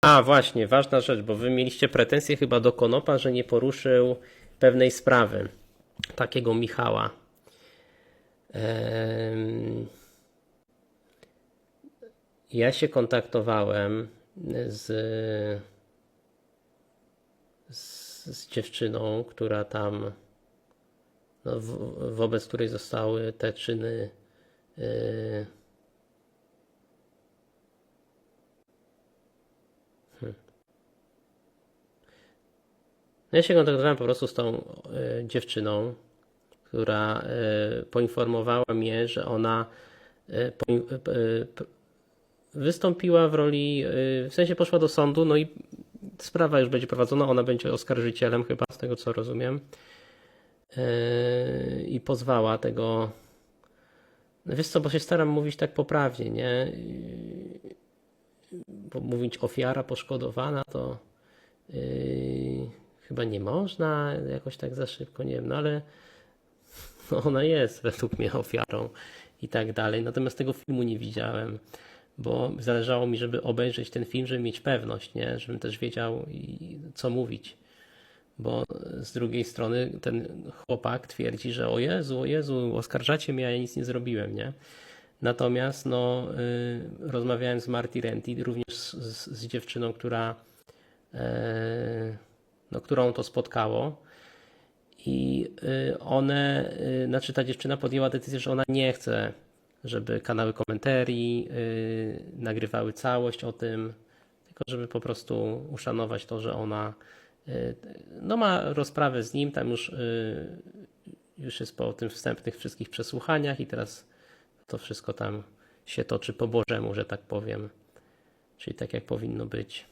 A, właśnie, ważna rzecz, bo wy mieliście pretensje chyba do Konopa, że nie poruszył pewnej sprawy. Takiego Michała. Ja się kontaktowałem z, z, z dziewczyną, która tam, no, wobec której zostały te czyny. Y, No Ja się kontaktowałem po prostu z tą e, dziewczyną, która e, poinformowała mnie, że ona p- wystąpiła w roli, w sensie poszła do sądu, no i sprawa już będzie prowadzona, ona będzie oskarżycielem chyba, z tego co rozumiem. I pozwała tego. No wiesz co, bo się staram mówić tak poprawnie, nie? Mówić ofiara poszkodowana to. Yy, chyba nie można jakoś tak za szybko, nie wiem, no ale ona jest według mnie ofiarą i tak dalej. Natomiast tego filmu nie widziałem, bo zależało mi, żeby obejrzeć ten film, żeby mieć pewność, nie? Żebym też wiedział co mówić. Bo z drugiej strony ten chłopak twierdzi, że o Jezu, o Jezu, oskarżacie mnie, a ja nic nie zrobiłem, nie? Natomiast no, y, rozmawiałem z Marty Renty, również z, z, dziewczyną, która e, no, którą to spotkało. I y, one, y, znaczy ta dziewczyna podjęła decyzję, że ona nie chce, żeby kanały komentarii nagrywały całość o tym, tylko żeby po prostu uszanować to, że ona no, ma rozprawę z nim, tam już, już jest po tym wstępnych wszystkich przesłuchaniach i teraz to wszystko tam się toczy po Bożemu, że tak powiem. Czyli tak jak powinno być.